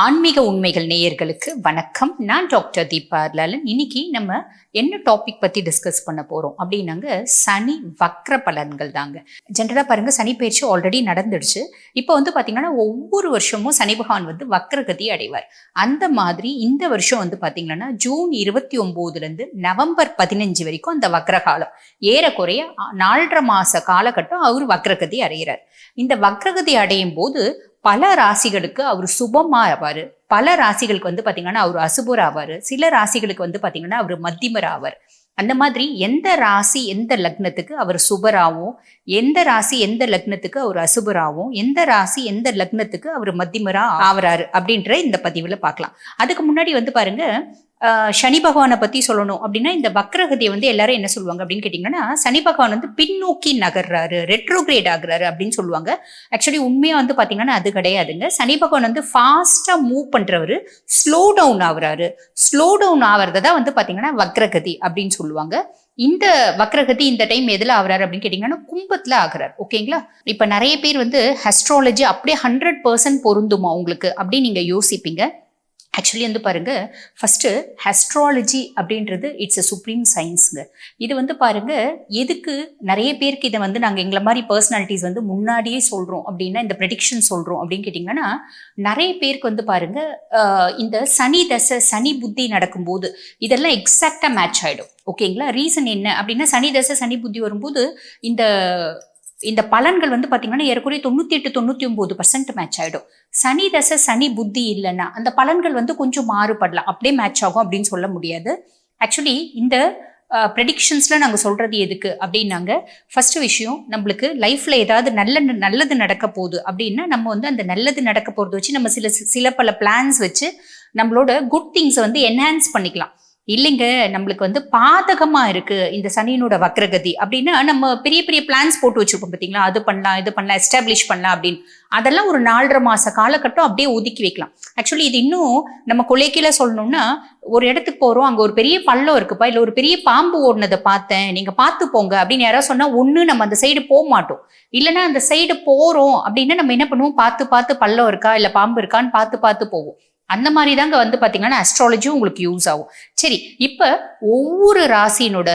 ஆன்மீக உண்மைகள் நேயர்களுக்கு வணக்கம். நான் டாக்டர் தீபா லாலன். இன்னைக்கு நம்ம என்ன டாபிக் பத்தி டிஸ்கஸ் பண்ண போறோம் அப்படின்னாங்க சனி வக்ர பலன்கள் தாங்க. ஜென்ரலா பாருங்க சனி பயிற்சி ஆல்ரெடி நடந்துடுச்சு. இப்போ வந்து பாத்தீங்கன்னா ஒவ்வொரு வருஷமும் சனி பகவான் வந்து வக்ரகதி அடைவார். அந்த மாதிரி இந்த வருஷம் வந்து பாத்தீங்கன்னா ஜூன் இருபத்தி ஒன்பதுல இருந்து நவம்பர் பதினஞ்சு வரைக்கும் அந்த வக்ரகாலம். ஏறக்குறைய நாலரை மாச காலகட்டம் அவர் வக்ரகதி அடைகிறார். இந்த வக்ரகதி அடையும் போது பல ராசிகளுக்கு அவர் சுபமா ஆவார் பல ராசிகளுக்கு வந்து பார்த்தீங்கன்னா அவர் அசுபர் ஆவார் சில ராசிகளுக்கு வந்து பார்த்தீங்கன்னா அவர் மத்திமர் ஆவார் அந்த மாதிரி எந்த ராசி எந்த லக்னத்துக்கு அவர் சுபராகவும் எந்த ராசி எந்த லக்னத்துக்கு அவர் அசுபராகவும் எந்த ராசி எந்த லக்னத்துக்கு அவர் மத்திமரா ஆவறாரு அப்படின்ற இந்த பதிவுல பார்க்கலாம் அதுக்கு முன்னாடி வந்து பாருங்க சனி பகவானை பற்றி சொல்லணும் அப்படின்னா இந்த வக்ரகதியை வந்து எல்லாரும் என்ன சொல்லுவாங்க அப்படின்னு கேட்டிங்கன்னா சனி பகவான் வந்து பின்னோக்கி நகர்றாரு ரெட்ரோகிரேட் ஆகுறாரு அப்படின்னு சொல்லுவாங்க. ஆக்சுவலி உண்மையாக வந்து பார்த்தீங்கன்னா அது கிடையாதுங்க. சனி பகவான் வந்து ஃபாஸ்ட்டாக மூவ் பண்ணுறவர் ஸ்லோ டவுன் ஆகுறாரு. ஸ்லோ டவுன் ஆகிறத தான் வந்து பார்த்தீங்கன்னா வக்ரகதி அப்படின்னு சொல்லுவாங்க. இந்த வக்ரகதி இந்த டைம் எதில் ஆகுறாரு அப்படின்னு கேட்டிங்கன்னா கும்பத்தில் ஆகுறாரு. ஓகேங்களா இப்போ நிறைய பேர் வந்து ஹஸ்ட்ராலஜி அப்படியே ஹண்ட்ரட் பர்சன்ட் பொருந்துமா உங்களுக்கு அப்படின்னு நீங்கள் யோசிப்பீங்க. ஆக்சுவலி வந்து பாருங்கள் ஃபஸ்ட்டு ஹஸ்ட்ராலஜி அப்படின்றது இட்ஸ் எ சுப்ரீம் சயின்ஸுங்க இது வந்து பாருங்கள் எதுக்கு நிறைய பேருக்கு இதை வந்து நாங்கள் எங்களை மாதிரி பர்சனாலிட்டிஸ் வந்து முன்னாடியே சொல்கிறோம் அப்படின்னா இந்த ப்ரெடிக்ஷன் சொல்கிறோம் அப்படின்னு கேட்டிங்கன்னா நிறைய பேருக்கு வந்து பாருங்கள் இந்த சனி தசை சனி புத்தி நடக்கும்போது இதெல்லாம் எக்ஸாக்டாக மேட்ச் ஆகிடும் ஓகேங்களா ரீசன் என்ன அப்படின்னா சனி தசை சனி புத்தி வரும்போது இந்த இந்த பலன்கள் வந்து பார்த்தீங்கன்னா ஏறக்குறைய தொண்ணூற்றி எட்டு தொண்ணூற்றி ஒம்பது பர்சன்ட் மேட்ச் ஆகிடும் சனி தசை சனி புத்தி இல்லைன்னா அந்த பலன்கள் வந்து கொஞ்சம் மாறுபடலாம். அப்படியே மேட்ச் ஆகும் அப்படின்னு சொல்ல முடியாது. ஆக்சுவலி இந்த ப்ரெடிக்ஷன்ஸில் நாங்கள் சொல்கிறது எதுக்கு அப்படின்னாங்க ஃபர்ஸ்ட் விஷயம் நம்மளுக்கு லைஃப்பில் ஏதாவது நல்ல நல்லது நடக்க போகுது அப்படின்னா நம்ம வந்து அந்த நல்லது நடக்க போகிறத வச்சு நம்ம சில சில பல பிளான்ஸ் வச்சு நம்மளோட குட் திங்ஸை வந்து என்ஹான்ஸ் பண்ணிக்கலாம். இல்லைங்க நம்மளுக்கு வந்து பாதகமா இருக்கு இந்த சனியினோட வக்ரகதி அப்படின்னா நம்ம பெரிய பெரிய பிளான்ஸ் போட்டு வச்சிருப்போம் பார்த்தீங்களா அது பண்ணலாம் இது பண்ணலாம் எஸ்டாப்ளிஷ் பண்ணலாம் அப்படின்னு. அதெல்லாம் ஒரு நாலரை மாச காலகட்டம் அப்படியே ஒதுக்கி வைக்கலாம். ஆக்சுவலி இது இன்னும் நம்ம கொலைக்கில சொல்லணும்னா ஒரு இடத்துக்கு போறோம் அங்க ஒரு பெரிய பள்ளம் இருக்குப்பா இல்ல ஒரு பெரிய பாம்பு ஓடினதை பார்த்தேன் நீங்க பார்த்து போங்க அப்படின்னு யாராவது சொன்னா ஒண்ணு நம்ம அந்த சைடு போக மாட்டோம். இல்லைன்னா அந்த சைடு போறோம் அப்படின்னா நம்ம என்ன பண்ணுவோம்? பார்த்து பார்த்து பள்ளம் இருக்கா இல்ல பாம்பு இருக்கான்னு பார்த்து பார்த்து போவோம். அந்த மாதிரி தாங்க வந்து பார்த்தீங்கன்னா அஸ்ட்ராலஜியும் உங்களுக்கு யூஸ் ஆகும். சரி இப்போ ஒவ்வொரு ராசியினோட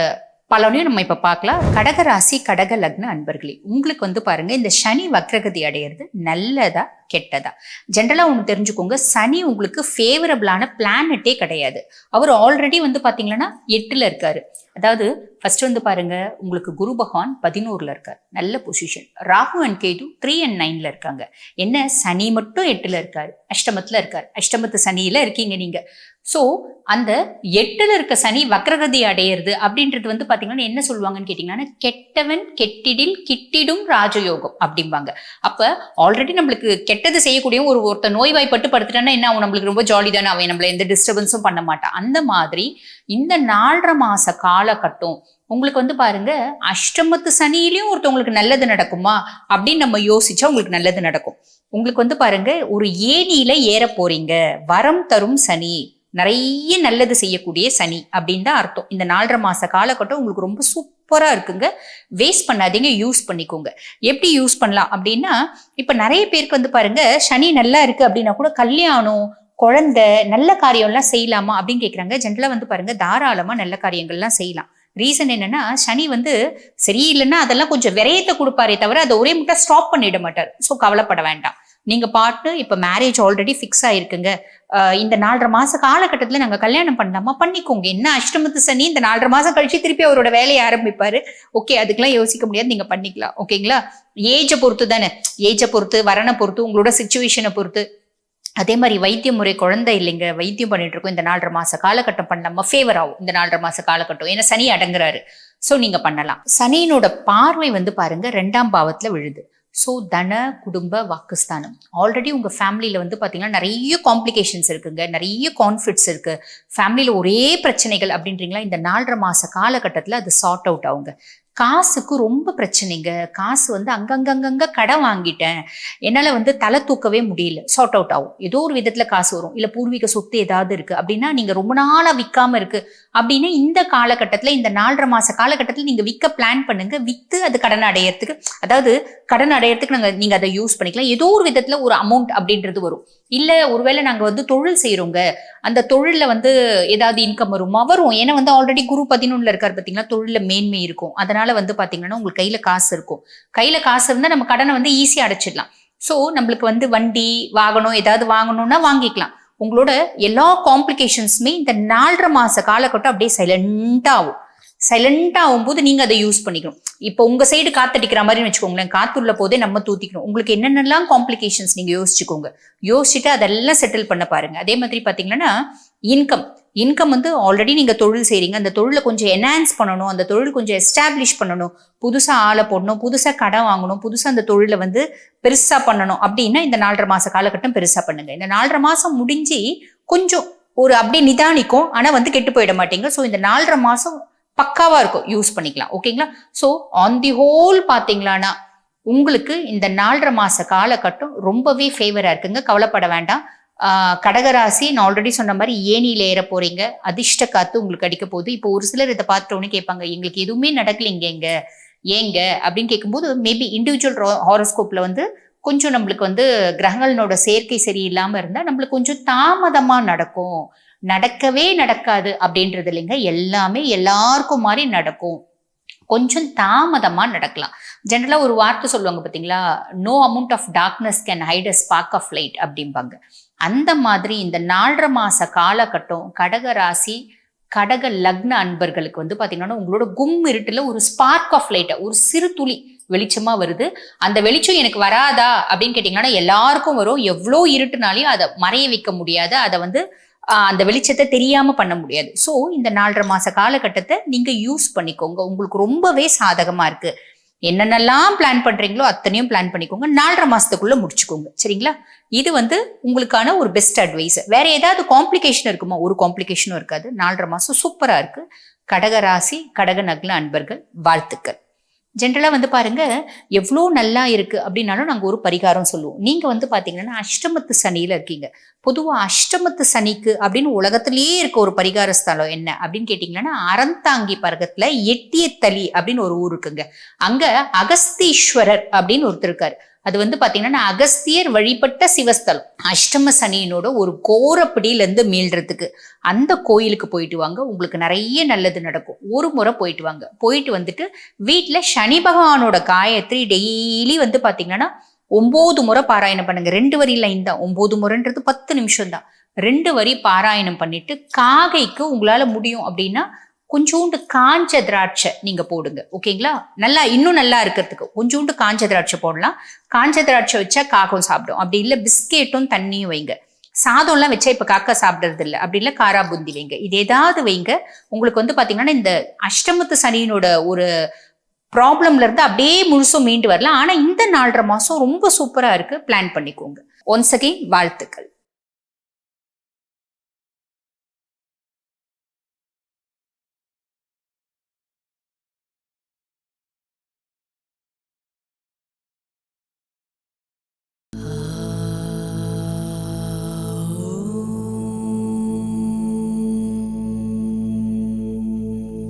பலனையும் நம்ம இப்ப பார்க்கலாம். கடக ராசி கடக லக்ன அன்பர்களே உங்களுக்கு வந்து பாருங்க இந்த சனி வக்ரகதி அடையிறது நல்லதா கெட்டதா? ஜென்ரலா ஒன்று தெரிஞ்சுக்கோங்க சனி உங்களுக்கு ஃபேவரபிளான பிளானட்டே கிடையாது. அவர் ஆல்ரெடி வந்து பாத்தீங்கன்னா எட்டுல இருக்காரு. அதாவது ஃபர்ஸ்ட் வந்து பாருங்க உங்களுக்கு குரு பகவான் பதினோருல இருக்கார். நல்ல position Rahu and Ketu three and நைன்ல இருக்காங்க. என்ன? சனி மட்டும் எட்டுல இருக்காரு. அஷ்டமத்துல இருக்காரு. அஷ்டமத்து சனியில இருக்கீங்க நீங்க. ஸோ அந்த எட்டுல இருக்க சனி வக்ரகதி அடையிறது அப்படின்றது வந்து பாத்தீங்கன்னா என்ன சொல்லுவாங்கன்னு கேட்டீங்கன்னா கெட்டவன் கெட்டிடில் கிட்டிடும் ராஜயோகம் அப்படிம்பாங்க. அப்ப ஆல்ரெடி நம்மளுக்கு கெட்டது செய்யக்கூடிய ஒரு ஒருத்தர் நோய்வாய்ப்பட்டு படுத்துட்டான்னா என்ன அவன் நம்மளுக்கு ரொம்ப ஜாலி தானே அவன் நம்மள எந்த டிஸ்டர்பன்ஸும் பண்ண மாட்டான். அந்த மாதிரி இந்த நாலரை மாச காலகட்டம் உங்களுக்கு வந்து பாருங்க அஷ்டமத்து சனியிலையும் ஒருத்தவங்களுக்கு நல்லது நடக்குமா அப்படின்னு நம்ம யோசிச்சா உங்களுக்கு நல்லது நடக்கும். உங்களுக்கு வந்து பாருங்க ஒரு ஏனியில ஏற போறீங்க. வரம் தரும் சனி. நிறைய நல்லது செய்யக்கூடிய சனி அப்படின்னு தான் அர்த்தம். இந்த நாலரை மாச காலகட்டம் உங்களுக்கு ரொம்ப சூப்பராக இருக்குங்க. வேஸ்ட் பண்ணாதீங்க யூஸ் பண்ணிக்கோங்க. எப்படி யூஸ் பண்ணலாம் அப்படின்னா இப்போ நிறைய பேருக்கு வந்து பாருங்க சனி நல்லா இருக்கு அப்படின்னா கூட கல்யாணம் குழந்தை நல்ல காரியம்லாம் செய்யலாமா அப்படின்னு கேட்குறாங்க ஜென்ரலாக வந்து பாருங்க தாராளமாக நல்ல காரியங்கள்லாம் செய்யலாம். ரீசன் என்னன்னா சனி வந்து சரியில்லைன்னா அதெல்லாம் கொஞ்சம் விரயத்தை கொடுப்பாரே தவிர அதை ஒரே முட்டை ஸ்டாப் பண்ணிட மாட்டார். ஸோ கவலைப்பட வேண்டாம். நீங்கள் பாட்டு இப்போ மேரேஜ் ஆல்ரெடி ஃபிக்ஸ் ஆயிருக்குங்க. இந்த நாலரை மாச காலகட்டத்தில் நாங்கள் கல்யாணம் பண்ணலாமா பண்ணிக்கோங்க. என்ன அஷ்டமத்து சனி இந்த நாலரை மாசம் கழிச்சு திருப்பி அவரோட வேலையை ஆரம்பிப்பாரு. ஓகே அதுக்கெல்லாம் யோசிக்க முடியாது. நீங்கள் பண்ணிக்கலாம். ஓகேங்களா? ஏஜை பொறுத்து தானே. ஏஜை பொறுத்து வரனை பொறுத்து உங்களோட சுச்சுவேஷனை பொறுத்து. அதே மாதிரி வைத்திய முறை குழந்தை இல்லைங்க. வைத்தியம் பண்ணிட்டு இருக்கோம். இந்த நாலரை மாச காலகட்டம் பண்ணலாமா ஃபேவர் ஆகும். இந்த நாலரை மாச காலகட்டம். ஏன்னா சனி அடங்குறாரு. ஸோ நீங்கள் பண்ணலாம். சனியினோட பார்வை வந்து பாருங்க ரெண்டாம் பாவத்தில் விழுது. ஸோ தன குடும்ப வாக்குஸ்தானம். ஆல்ரெடி உங்கள் ஃபேமிலியில் வந்து பார்த்தீங்கன்னா நிறைய காம்ப்ளிகேஷன்ஸ் இருக்குங்க. நிறைய கான்ஃப்ளிக்ட்ஸ் இருக்குது ஃபேமிலியில் ஒரே பிரச்சனைகள் அப்படின்றீங்களா? இந்த நாலரை மாத காலகட்டத்தில் அது சார்ட் அவுட் ஆகுங்க. காசுக்கு ரொம்ப பிரச்சனைங்க. காசு வந்து அங்கங்கங்கங்க கடன் வாங்கிட்டேன். என்னால் வந்து தலை தூக்கவே முடியல. சார்ட் அவுட் ஆகும். ஏதோ ஒரு விதத்தில் காசு வரும். இல்லை பூர்வீக சொத்து ஏதாவது இருக்கு. அப்படின்னா நீங்கள் ரொம்ப நாளாக விற்காம இருக்கு. அப்படின்னா இந்த காலகட்டத்தில் இந்த நாலரை மாத காலகட்டத்தில் நீங்கள் விற்க பிளான் பண்ணுங்க. விற்று அது கடன் அடையறதுக்கு அதாவது கடன் அடையறதுக்கு நாங்கள் நீங்கள் அதை யூஸ் பண்ணிக்கலாம். ஏதோ ஒரு விதத்தில் ஒரு அமௌண்ட் அப்படின்றது வரும். இல்லை ஒருவேளை நாங்கள் வந்து தொழில் செய்கிறோங்க அந்த தொழிலில் வந்து ஏதாவது இன்கம் வருமா. வரும் ஏன்னா வந்து ஆல்ரெடி குரு பதினொன்றில் இருக்கார் பார்த்தீங்கன்னா தொழிலில் மேன்மை இருக்கும். அதனால வந்து பாத்தீங்கன்னா உங்களுக்கு கையில காசு இருக்கும். கையில காசு இருந்தால் நம்ம கடனை வந்து ஈஸியா அடைச்சிடலாம். ஸோ நம்மளுக்கு வந்து வண்டி வாகனம் ஏதாவது வாங்கணும்னா வாங்கிக்கலாம். உங்களோட எல்லா காம்ப்ளிகேஷன்ஸுமே இந்த நாலரை மாச காலகட்டம் அப்படியே சைலண்டாக ஆகும். சைலண்டா ஆகும்போது நீங்க அதை யூஸ் பண்ணிக்கணும். இப்போ உங்க சைடு காத்தடிக்கிற மாதிரி வச்சுக்கோங்களேன் காத்துள்ள போதே நம்ம தூத்திக்கணும். உங்களுக்கு என்னென்னலாம் காம்ப்ளிகேஷன்ஸ் நீங்க யோசிச்சுக்கோங்க. யோசிச்சுட்டு அதெல்லாம் செட்டில் பண்ண பாருங்க. அதே மாதிரி பாத்தீங்கன்னா இன்கம் இன்கம் வந்து ஆல்ரெடி நீங்கள் தொழில் செய்கிறீங்க அந்த தொழிலை கொஞ்சம் என்ஹான்ஸ் பண்ணணும். அந்த தொழில் கொஞ்சம் எஸ்டாப்ளிஷ் பண்ணணும். புதுசாக ஆளை போடணும். புதுசாக கடன் வாங்கணும். புதுசாக அந்த தொழிலை வந்து பெருசாக பண்ணணும். அப்படின்னா இந்த நாலரை மாத காலகட்டம் பெருசாக பண்ணுங்கள் இந்த நாலரை மாதம் முடிஞ்சு கொஞ்சம் ஒரு அப்படியே நிதானிக்கும். ஆனால் வந்து கெட்டு போயிட மாட்டீங்க. ஸோ இந்த நாலரை மாதம் பக்காவாக இருக்கும். யூஸ் பண்ணிக்கலாம். ஓகேங்களா ஸோ ஆன் தி ஹோல் பார்த்தீங்களான்னா உங்களுக்கு இந்த நாலரை மாத காலகட்டம் ரொம்பவே ஃபேவராக இருக்குங்க. கவலைப்பட வேண்டாம். கடகராசி நான் ஆல்ரெடி சொன்ன மாதிரி ஏனியில் ஏற போறீங்க. அதிர்ஷ்ட காத்து உங்களுக்கு அடிக்க போகுது. இப்போ ஒரு சிலர் இதை பார்த்துட்டோன்னு கேட்பாங்க எங்களுக்கு எதுவுமே நடக்கலைங்க எங்க ஏங்க? அப்படின்னு கேட்கும்போது மேபி இண்டிவிஜுவல் ஹாரோஸ்கோப்ல வந்து கொஞ்சம் நம்மளுக்கு வந்து கிரகங்களோட சேர்க்கை சரியில்லாம இருந்தா நம்மளுக்கு கொஞ்சம் தாமதமா நடக்கும். நடக்கவே நடக்காது அப்படின்றது இல்லைங்க. எல்லாமே எல்லாருக்கும் மாதிரி நடக்கும். கொஞ்சம் தாமதமாக நடக்கலாம். ஜென்ரலாக ஒரு வார்த்தை சொல்லுவாங்க பார்த்தீங்களா no amount of darkness can hide a spark of light அப்படிம்பாங்க. அந்த மாதிரி இந்த நாலரை மாத காலகட்டம் கடக ராசி கடக லக்ன அன்பர்களுக்கு வந்து பார்த்தீங்கன்னா உங்களோட கும் இருட்டில் ஒரு ஸ்பார்க் ஆஃப் லைட்டை ஒரு சிறு துளி வெளிச்சமா வருது. அந்த வெளிச்சம் எனக்கு வராதா அப்படின்னு கேட்டீங்கன்னா எல்லாருக்கும் வரும். எவ்வளோ இருட்டுனாலையும் அதை மறைய வைக்க முடியாது. அதை வந்து அந்த வெளிச்சத்தை தெரியாம பண்ண முடியாது. ஸோ இந்த நாலரை மாச காலகட்டத்தை நீங்க யூஸ் பண்ணிக்கோங்க. உங்களுக்கு ரொம்பவே சாதகமா இருக்கு. என்னென்னலாம் பிளான் பண்றீங்களோ அத்தனையும் பிளான் பண்ணிக்கோங்க. நாலரை மாசத்துக்குள்ள முடிச்சுக்கோங்க. சரிங்களா? இது வந்து உங்களுக்கான ஒரு பெஸ்ட் அட்வைஸ் வேற ஏதாவது காம்ப்ளிகேஷன் இருக்குமா? ஒரு காம்ப்ளிகேஷனும் இருக்காது. நாலரை மாசம் சூப்பரா இருக்கு. கடக ராசி கடக நக்ல அன்பர்கள் வாழ்த்துக்கள். ஜென்ரலாக வந்து பாருங்க எவ்வளோ நல்லா இருக்கு அப்படின்னாலும் நாங்கள் ஒரு பரிகாரம் சொல்லுவோம். நீங்கள் வந்து பார்த்தீங்கன்னா அஷ்டமத்து சனியில் இருக்கீங்க. பொதுவாக அஷ்டமத்து சனிக்கு அப்படின்னு உலகத்திலேயே இருக்க ஒரு பரிகார ஸ்தலம் என்ன அப்படின்னு கேட்டிங்கன்னா அறந்தாங்கி பருகத்தில் எட்டியத்தளி அப்படின்னு ஒரு ஊர் இருக்குங்க. அங்கே அகஸ்தீஸ்வரர் அப்படின்னு ஒருத்தர் இருக்காரு. அது வந்து பார்த்தீங்கன்னா அகஸ்தியர் வழிபட்ட சிவஸ்தலம். அஷ்டம சனியினோட ஒரு கோரப்பிடியிலேருந்து மீள்றதுக்கு அந்த கோயிலுக்கு போயிட்டு வாங்க. உங்களுக்கு நிறைய நல்லது நடக்கும். ஒரு முறை போயிட்டு வாங்க. போயிட்டு வந்துட்டு வீட்டில் சனி பகவானோட காயத்ரி டெய்லி வந்து பார்த்தீங்கன்னா ஒம்பது முறை பாராயணம் பண்ணுங்க. ரெண்டு வரி லைன் தான். ஒம்பது முறைன்றது பத்து நிமிஷம் தான் ரெண்டு வரி பாராயணம் பண்ணிட்டு காகைக்கு உங்களால் முடியும் அப்படின்னா கொஞ்சோண்டு காஞ்ச திராட்சை நீங்க போடுங்க ஓகேங்களா? நல்லா இன்னும் நல்லா இருக்கிறதுக்கு கொஞ்சோண்டு காஞ்ச திராட்சை போடலாம். காஞ்ச திராட்சை வச்சா காகம் சாப்பிடும். அப்படி இல்லை பிஸ்கெட்டும் தண்ணியும் வைங்க. சாதம்லாம் வச்சா இப்ப காக்கா சாப்பிடுறது இல்லை. அப்படி இல்லை காரா பூந்தி வைங்க. இது ஏதாவது வைங்க. உங்களுக்கு வந்து பாத்தீங்கன்னா இந்த அஷ்டமத்து சனியினோட ஒரு ப்ராப்ளம்ல இருந்து அப்படியே முழுசும் மீண்டு வரலாம். ஆனா இந்த நாலரை மாசம் ரொம்ப சூப்பரா இருக்கு. பிளான் பண்ணிக்கோங்க. ஒன்ஸ் அகெயின் வாழ்த்துக்கள்.